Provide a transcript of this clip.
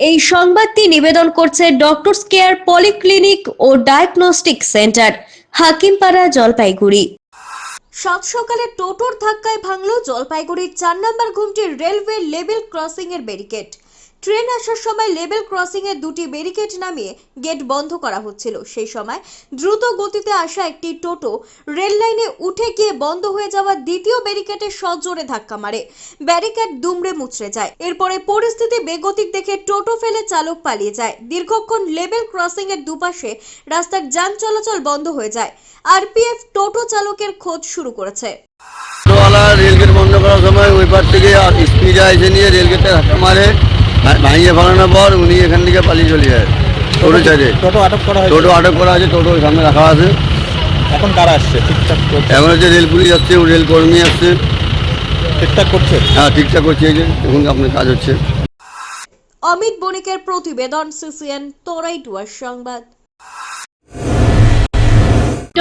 এই সংবাদটি নিবেদন করছে ডক্টরস কেয়ার পলিক্লিনিক ও ডায়াগনস্টিক সেন্টার হাকিমপাড়া, জলপাইগুড়ি। সাত সকালে টোটোর ধাক্কায় ভাঙল জলপাইগুড়ির চার নম্বর ঘুমটির রেলওয়ে লেভেল ক্রসিং এর ব্যারিকেড। ট্রেন আসার সময় লেভেল ক্রসিং এর দুটি ব্যারিকেড নামিয়ে গেট বন্ধ করা হচ্ছিল। সেই সময় দ্রুত গতিতে আসা একটি টোটো রেল লাইনে উঠে গিয়ে বন্ধ হয়ে যাওয়া দ্বিতীয় ব্যারিকেডে সজোরে ধাক্কা মারে। ব্যারিকেড দুমড়ে মুচড়ে যায়। এরপরে পরিস্থিতি বেগতিক দেখে টোটো ফেলে চালক পালিয়ে যায়। দীর্ঘক্ষণ লেভেল ক্রসিং এর দুপাশে রাস্তার যান চলাচল বন্ধ হয়ে যায়। আরপিএফ টোটো চালকের খোঁজ শুরু করেছে। রেলগেট বন্ধ করার সময় ওই পার থেকে নিয়ে ধাক্কা মারে। ভাঙিয়ে ফেলানোর পর উনি এখান থেকে পালিয়ে চলে যায়। টোটো চাইছে টোটো আটক করা টোটো আটক করা আছে টোটো সামনে রাখা আছে। এখন কারা আসছে? ঠিকঠাক করছে? এখন হচ্ছে রেল পুলিশ আসছে রেল কর্মী আসছে। ঠিকঠাক করছে? হ্যাঁ ঠিকঠাক করছে এই যে এখন আপনার কাজ হচ্ছে। অমিত বণিকের প্রতিবেদন সিসিএন তোরাইটুয়ার সংবাদ।